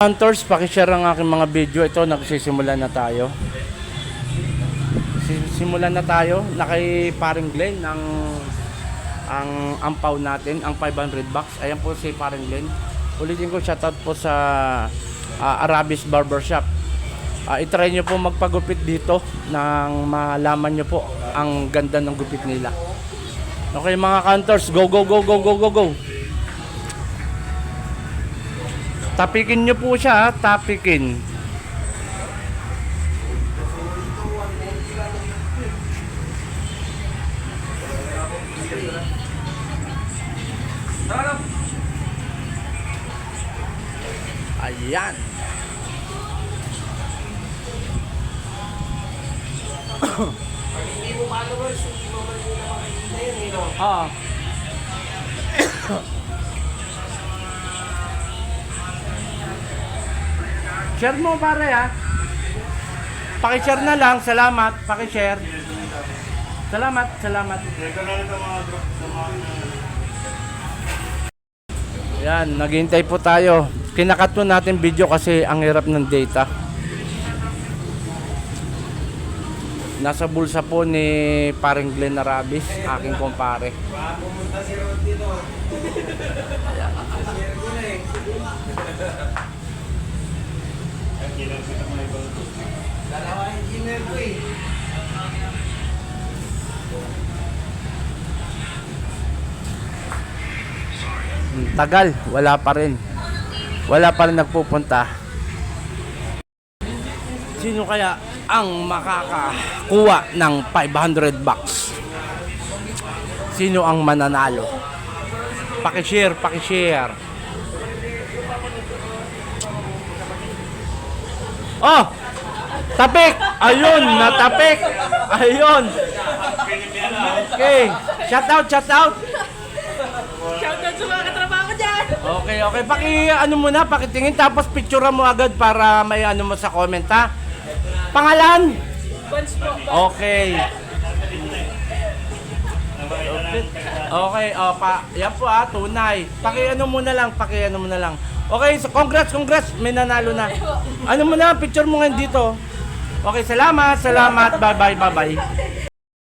Hunters, pakishare ang aking mga video. Ito, nagsisimula na tayo. Si- Simulan na tayo. Nakay paring Glenn ng ang ampaw natin, ang 500 bucks. Ayan po si paring Glenn. Ulitin ko, shoutout po sa ah, Arabis Barbershop. Ah, itry nyo po magpagupit dito nang malaman nyo po ang ganda ng gupit nila. Okay mga counters, go go go go go go go. Tapikin nyo po siya, ha? tapikin. Ayan. Hindi mo followers, hindi mo man nila makikita yun, eh, no? Ah. Share mo pare ha. Paki-share na lang. Salamat. Paki-share. Salamat, salamat. Yan, naghihintay po tayo. Kinakat po natin video kasi ang hirap ng data. Nasa bulsa po ni paring Glenn Arabis, aking kumpare. Pumunta si Rod dito. Share ko na eh. Dalawa engineer ko eh. Hmm, Tagal, wala pa rin. Wala pa rin nagpupunta. Sino kaya ang makakakuha ng 500 bucks? Sino ang mananalo? Pakishare, pakishare. Oh! Tapik! Ayun, natapik! Ayun! Okay. Shout out, shout out! Shoutout sa mga katrabaho dyan! Okay, okay. Paki ano muna, pakitingin tapos picture mo agad para may ano mo sa comment ha. Pangalan? Bonds po. Okay. Okay, oh, pa, yan po ah, tunay. Paki ano muna lang, paki ano muna lang. Okay, so congrats, congrats, may nanalo na. Ano mo na, picture mo ngayon dito. Okay, salamat, salamat, bye bye, bye bye.